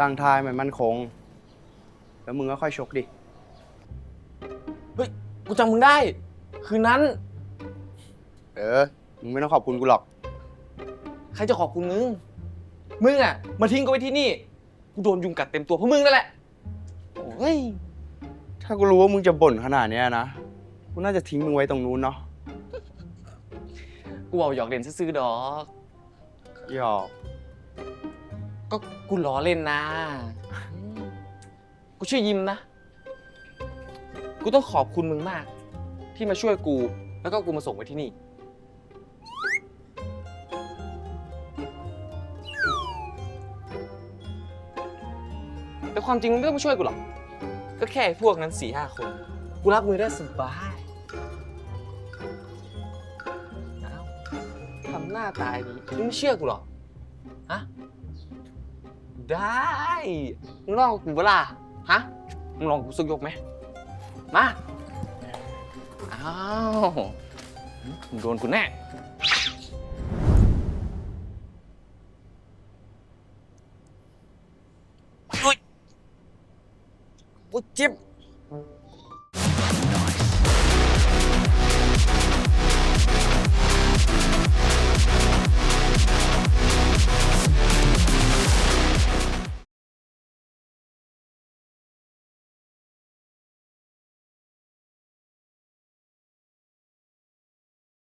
ตั้งทายมันมั่นคง แล้วมึงก็ค่อยชกดิ เฮ้ย กูจำมึงได้ คืนนั้น เออ มึงไม่ต้องขอบคุณกูหรอก ใครจะขอบคุณมึง มึงอะ มาทิ้งกูไว้ที่นี่ กูโดนยุงกัดเต็มตัวเพราะมึงนั่นแหละ โอ้ย ถ้ากูรู้ว่ามึงจะบ่นขนาดเนี้ยนะ กูน่าจะทิ้งมึงไว้ตรงนู้นเนาะ กูเอาหยอกเล่นซื่อๆดอก หยอก ก็กูล้อเล่นนะอืมกูชื่อยิมนะ กูต้องขอบคุณมึงมาก ที่มาช่วยกู แล้วก็กูมาส่งไว้ที่นี่ แต่ความจริงมึงไม่ต้องมาช่วยกูหรอก ก็แค่ไอ้พวกนั้นสี่ห้าคน กูรับมือได้สบายเอ้าทำหน้าตายดีมึงไม่เชื่อกูหรอ ฮะ ได้มึงลองกูเวลาฮะมึงลองกูสักยกไหมมาอ้าวมึงโดนกูแน่โอ๊ยโอ๊ยเจ็บ